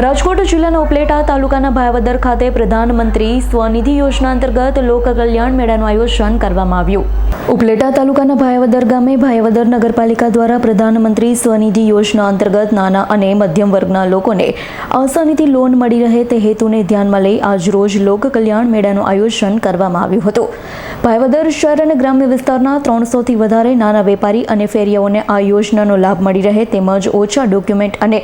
રાજકોટ જિલ્લાના ઉપલેટા તાલુકાના ભાયાવદર ખાતે પ્રધાનમંત્રી સ્વનિધિ યોજના અંતર્ગત લોક કલ્યાણ મેળાનું આયોજન કરવામાં આવ્યું. ઉપલેટા તાલુકાના ભાયાવદર ગામે ભાયાવદર નગરપાલિકા દ્વારા પ્રધાનમંત્રી સ્વનિધિ યોજના અંતર્ગત નાના અને મધ્યમ વર્ગના લોકોને આસાનીથી લોન મળી રહે તે હેતુને ધ્યાનમાં લઈ આજરોજ લોક કલ્યાણ મેળાનું આયોજન કરવામાં આવ્યું હતું. ભાયાવદર શહેર અને ગ્રામ્ય વિસ્તારના ત્રણસોથી વધારે નાના વેપારી અને ફેરિયાઓને આ યોજનાનો લાભ મળી રહે તેમજ ઓછા ડોક્યુમેન્ટ અને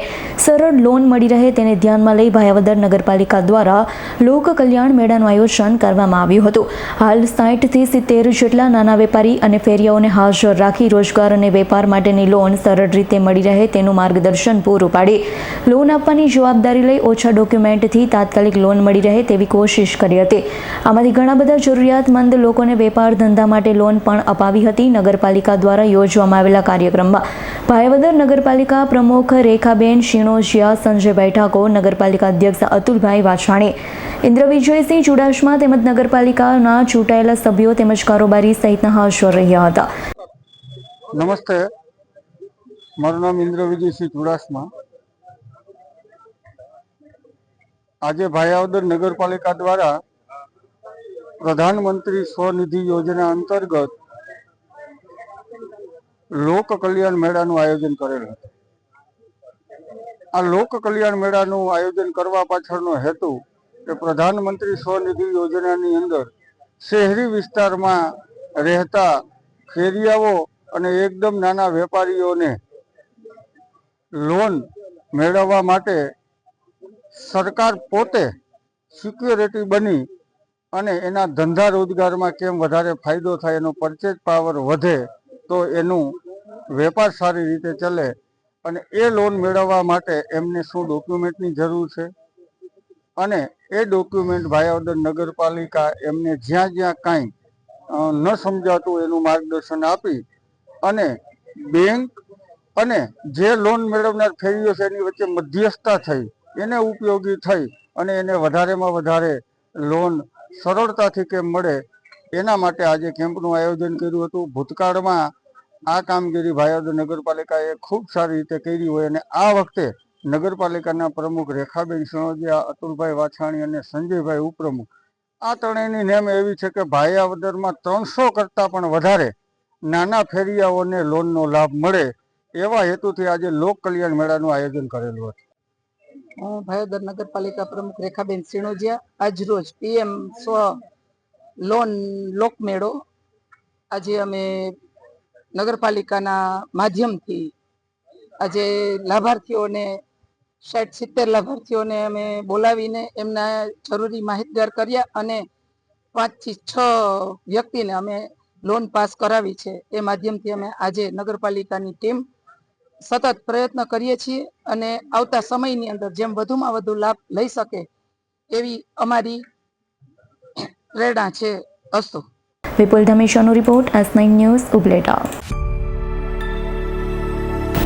સરળ લોન મળી રહે તેને ધ્યાનમાં લઈ ભાયાવદર નગરપાલિકા દ્વારા લોક કલ્યાણ મેળાનું આયોજન કરવામાં આવ્યું હતું. હાલ સાઠથી સિત્તેર જેટલા નાના વેપારી અને ફેરિયાઓને હાજર રાખી રોજગાર અને વેપાર માટેની લોન સરળ રીતે મળી રહે તેનું માર્ગદર્શન પૂરું પાડી. લોન આપવાની જવાબદારી લઈ ઓછા ડોક્યુમેન્ટથી તાત્કાલિક લોન મળી રહે તેવી કોશિશ કરી હતી. આમાંથી ઘણા બધા જરૂરિયાતમંદ લોકોને વેપાર ધંધા માટે લોન પણ અપાવી હતી. નગરપાલિકા દ્વારા યોજવામાં આવેલા કાર્યક્રમમાં ભાયવદર નગરપાલિકા પ્રમુખ રેખાબેન શિણોજિયા સંજયભાઈ ઠાકોર નગરપાલિકા અધ્યક્ષ અતુલભાઈ વાછાણી ઇન્દ્ર વિજયસિંહ ચુડાસમા તેમજ નગરપાલિકાના ચૂંટાયેલા સભ્યો તેમજ કારોબારી સહિતના હાજર રહ્યા હતા. નમસ્તે. મારું નામ ઇન્દ્ર વિજયસિંહ ચુડાસમા. આજે ભાયાવદર નગરપાલિકા દ્વારા પ્રધાનમંત્રી સ્વનિધિ યોજના અંતર્ગત લોક કલ્યાણ મેળાનું આયોજન કરેલ હતું. આ લોક કલ્યાણ મેળાનું આયોજન કરવા પાછળનો હેતુ કે પ્રધાનમંત્રી સ્વનિધિ યોજનાની અંદર શહેરી વિસ્તારમાં રહેતા ફેરિયાઓ અને એકદમ નાના વેપારીઓને લોન મેળવવા માટે સરકાર પોતે સિક્યોરિટી બની અને એના ધંધા રોજગારમાં કેમ વધારે ફાયદો થાય એનો પરચેજ પાવર વધે તો એનું વેપાર સારી રીતે ચાલે અને એ લોન મેળવવા માટે એમને શું ડોક્યુમેન્ટની જરૂર છે? અને એ ડોક્યુમેન્ટ ભાયાવદર નગરપાલિકા એમને જ્યાં જ્યાં કાંઈ ન સમજાતું એનું માર્ગદર્શન આપી અને બેંક અને જે લોન મેળવનાર ફેરીઓ છે એની વચ્ચે મધ્યસ્થતા થઈ, એને ઉપયોગી થઈ અને એને વધારેમાં વધારે લોન સરળતાથી કેમ મળે એના માટે આજે કેમ્પનું આયોજન કર્યું હતું. ભૂતકાળમાં આ કામગીરી ભાયાવદર નગરપાલિકાએ ખૂબ સારી રીતે કરી હોય અને આ વખતે નગરપાલિકાના પ્રમુખ રેખાબેન સણોદિયા અતુલભાઈ વાછાણી અને સંજયભાઈ ઉપપ્રમુખ. આ ત્રણેયની નેમ એવી છે કે ભાયાવદરમાં ત્રણસો કરતાં પણ વધારે નાના ફેરિયાઓને લોનનો લાભ મળે એવા હેતુથી આજે લોક કલ્યાણ મેળાનું આયોજન કરેલું હતું. હું ભાયોદર નગરપાલિકા પ્રમુખ રેખાબેન સિણોજિયા આજરોજ પીએમ સ્વ લોન લોકમેળો આજે અમે નગરપાલિકાના માધ્યમથી આજે લાભાર્થીઓને સાઠ સિત્તેર લાભાર્થીઓને અમે બોલાવીને એમના જરૂરી માહિતગાર કર્યા અને પાંચથી છ વ્યક્તિને અમે લોન પાસ કરાવી છે. એ માધ્યમથી અમે આજે નગરપાલિકાની ટીમ સતત પ્રયત્ન કરીએ છીએ અને આવતા સમયની અંદર જેમ વધુમાં વધુ લાભ લઈ શકે એવી અમારી પ્રેરણા છે અસ્તુ. Vipul ધમેશાનો report S nine news Upleta.